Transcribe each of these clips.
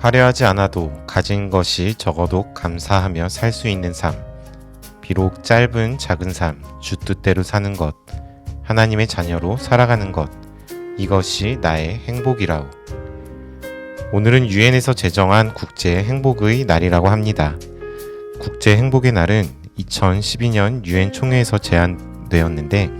화려하지 않아도 가진 것이 적어도 감사하며 살 수 있는 삶. 비록 짧은 작은 삶, 주 뜻대로 사는 것, 하나님의 자녀로 살아가는 것. 이것이 나의 행복이라오. 오늘은 유엔에서 제정한 국제 행복의 날이라고 합니다. 국제 행복의 날은 2012년 유엔 총회에서 제안되었는데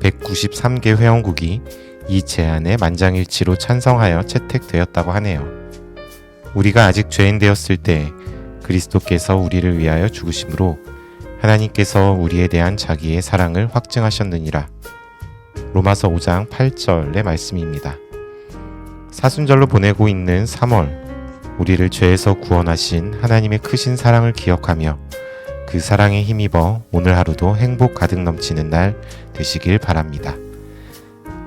193개 회원국이 이 제안에 만장일치로 찬성하여 채택되었다고 하네요. 우리가 아직 죄인 되었을 때 그리스도께서 우리를 위하여 죽으심으로 하나님께서 우리에 대한 자기의 사랑을 확증하셨느니라. 로마서 5장 8절의 말씀입니다. 사순절로 보내고 있는 3월, 우리를 죄에서 구원하신 하나님의 크신 사랑을 기억하며 그 사랑에 힘입어 오늘 하루도 행복 가득 넘치는 날 되시길 바랍니다.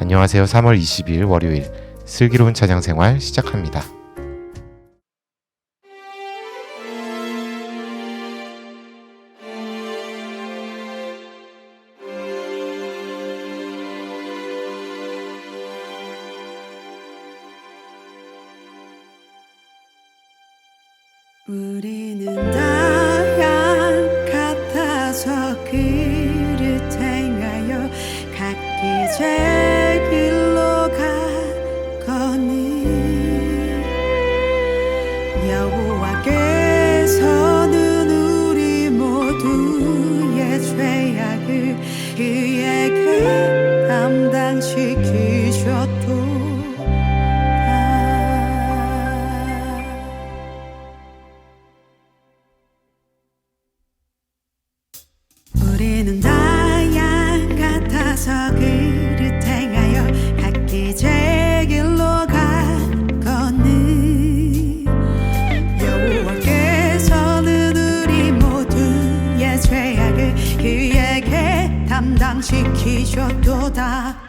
안녕하세요. 3월 20일 월요일 슬기로운 찬양 생활 시작합니다. 담당시키셨도다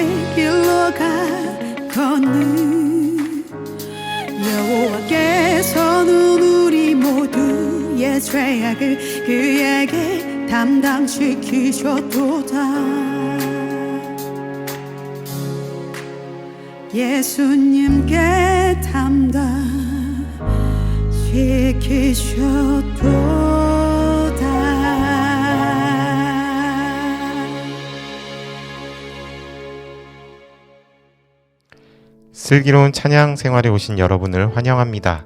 각기 제 길로 가거늘 여호와께서는 우리 모두의 죄악을 그에게 담당시키셨도다. 예수님께 담당시키셨도 슬기로운 찬양 생활에 오신 여러분을 환영합니다.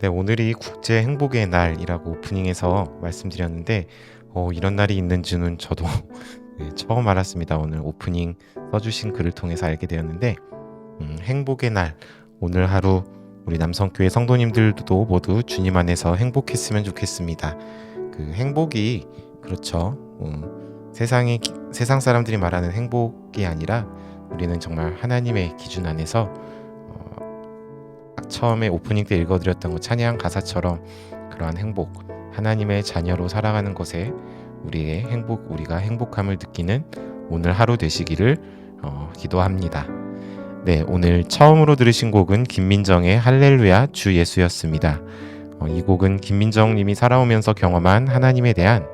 네, 오늘이 국제 행복의 날이라고 오프닝에서 말씀드렸는데 어, 이런 날이 있는 줄은 저도 네, 처음 알았습니다. 오늘 오프닝 써주신 글을 통해서 알게 되었는데 음, 행복의 날 오늘 하루 우리 남성교회 성도님들도 모두 주님 안에서 행복했으면 좋겠습니다. 그 행복이 그렇죠. 음, 세상의 기- 세상 사람들이 말하는 행복이 아니라 우리는 정말 하나님의 기준 안에서 어, 처음에 오프닝 때 읽어드렸던 그 찬양 가사처럼 그러한 행복, 하나님의 자녀로 살아가는 것에 우리의 행복, 우리가 행복함을 느끼는 오늘 하루 되시기를 어, 기도합니다. 네, 오늘 처음으로 들으신 곡은 김민정의 할렐루야 주 예수였습니다. 어, 이 곡은 김민정님이 살아오면서 경험한 하나님에 대한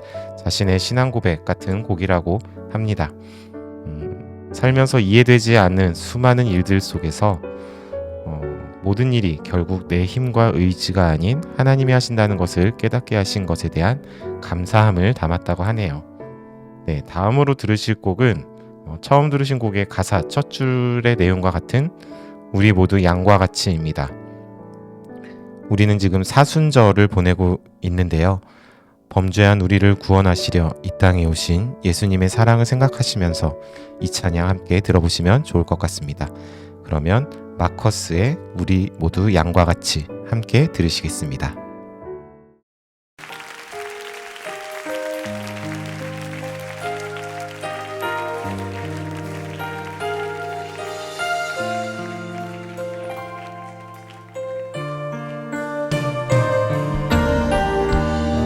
자신의 신앙 고백 같은 곡이라고 합니다. 음, 살면서 이해되지 않는 수많은 일들 속에서 어, 모든 일이 결국 내 힘과 의지가 아닌 하나님이 하신다는 것을 깨닫게 하신 것에 대한 감사함을 담았다고 하네요. 네, 다음으로 들으실 곡은 어, 처음 들으신 곡의 가사 첫 줄의 내용과 같은 우리 모두 양과 같이입니다. 우리는 지금 사순절을 보내고 있는데요. 범죄한 우리를 구원하시려 이 땅에 오신 예수님의 사랑을 생각하시면서 이 찬양 함께 들어보시면 좋을 것 같습니다. 그러면 마커스의 우리 모두 양과 같이 함께 들으시겠습니다.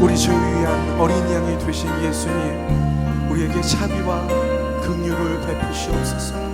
우리 주를 위한 어린 양이 되신 예수님 우리에게 자비와 긍휼을 베푸시옵소서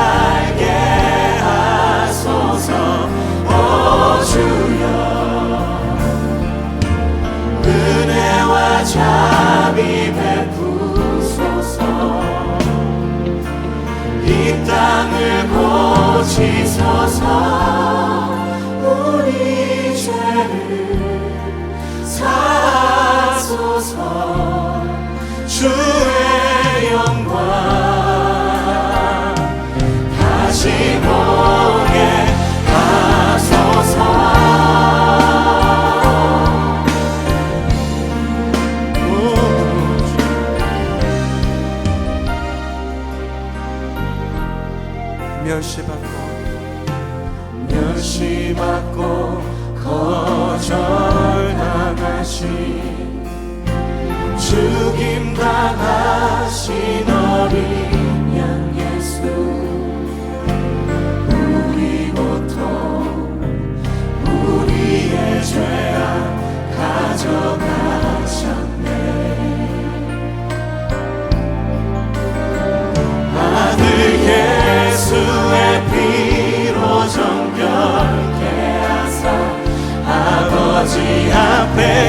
고치소서. 우리 죄를 사소서. 주의 영광 다시 보게 하소서 고 멸시받고 거절당하신 죽임당하신 어린 양 예수. 우리 고통 우리의 죄악 가져가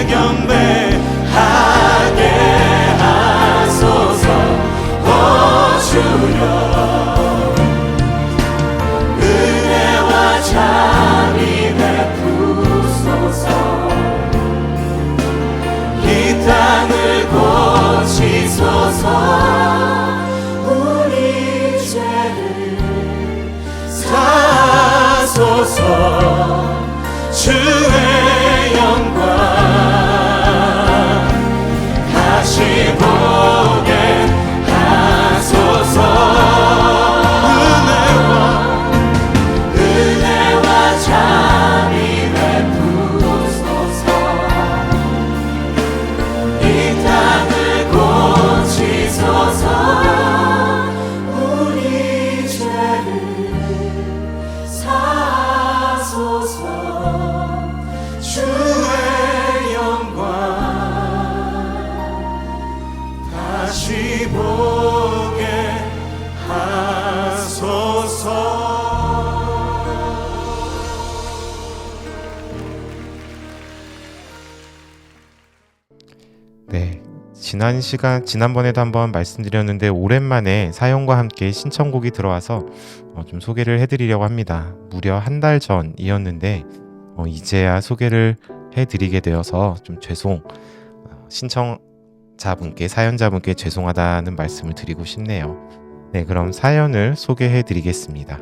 경배하게 하소서. 오 주여. 은혜와 자비 베푸소서. 이 땅을 고치소서. 우리 죄를 사소서. 주의 네. 지난 시간 지난번에도 한번 말씀드렸는데 오랜만에 사연과 함께 신청곡이 들어와서 어, 좀 소개를 해드리려고 합니다. 무려 한 달 전이었는데 어, 이제야 소개를 해드리게 되어서 좀 죄송 어, 신청자분께 사연자분께 죄송하다는 말씀을 드리고 싶네요. 네, 그럼 사연을 소개해드리겠습니다.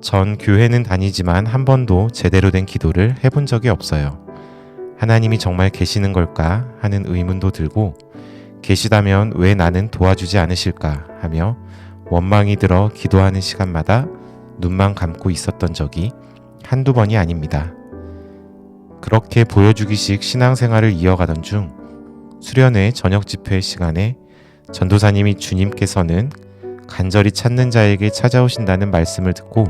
전 교회는 다니지만 한 번도 제대로 된 기도를 해본 적이 없어요. 하나님이 정말 계시는 걸까 하는 의문도 들고 계시다면 왜 나는 도와주지 않으실까 하며 원망이 들어 기도하는 시간마다 눈만 감고 있었던 적이 한두 번이 아닙니다. 그렇게 보여주기식 신앙생활을 이어가던 중 수련회 저녁 집회 시간에 전도사님이 주님께서는 간절히 찾는 자에게 찾아오신다는 말씀을 듣고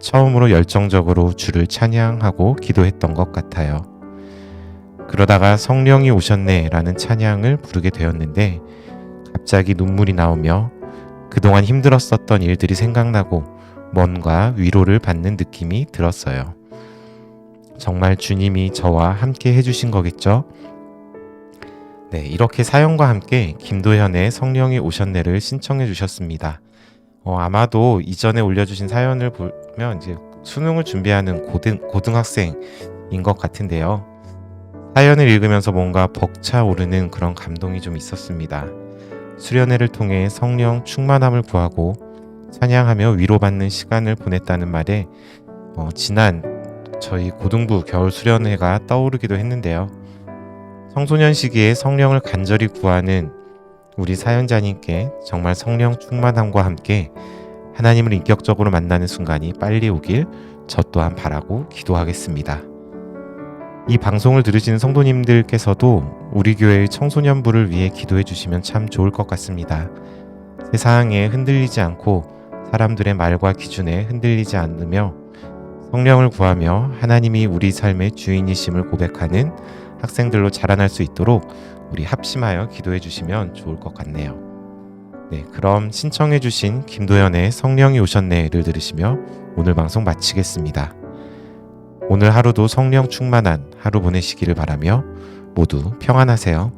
처음으로 열정적으로 주를 찬양하고 기도했던 것 같아요. 그러다가 성령이 오셨네 라는 찬양을 부르게 되었는데 갑자기 눈물이 나오며 그동안 힘들었었던 일들이 생각나고 뭔가 위로를 받는 느낌이 들었어요. 정말 주님이 저와 함께 해주신 거겠죠? 네, 이렇게 사연과 함께 김도현의 성령이 오셨네를 신청해 주셨습니다. 어, 아마도 이전에 올려주신 사연을 보면 이제 수능을 준비하는 고등, 고등학생인 것 같은데요. 사연을 읽으면서 뭔가 벅차오르는 그런 감동이 좀 있었습니다. 수련회를 통해 성령 충만함을 구하고 찬양하며 위로받는 시간을 보냈다는 말에 어, 지난 저희 고등부 겨울 수련회가 떠오르기도 했는데요. 청소년 시기에 성령을 간절히 구하는 우리 사연자님께 정말 성령 충만함과 함께 하나님을 인격적으로 만나는 순간이 빨리 오길 저 또한 바라고 기도하겠습니다. 이 방송을 들으시는 성도님들께서도 우리 교회의 청소년부를 위해 기도해 주시면 참 좋을 것 같습니다. 세상에 흔들리지 않고 사람들의 말과 기준에 흔들리지 않으며 성령을 구하며 하나님이 우리 삶의 주인이심을 고백하는 학생들로 자라날 수 있도록 우리 합심하여 기도해 주시면 좋을 것 같네요. 네, 그럼 신청해 주신 김도연의 성령이 오셨네를 들으시며 오늘 방송 마치겠습니다. 오늘 하루도 성령 충만한 하루 보내시기를 바라며 모두 평안하세요.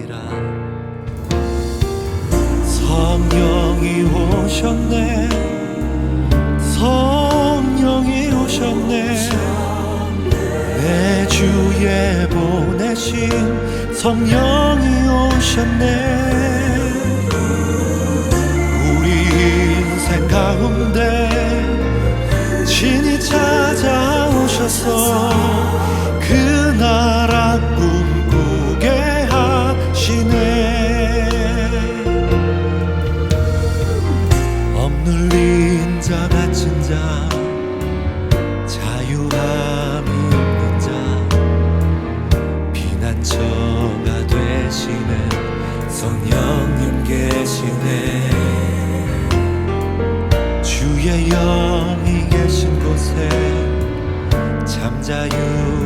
성령이 오셨네. 성령이 오셨네. 내 주에 보내신 성령이 오셨네. 우리 인생 가운데 진이 찾아오셔서 그나 참 자유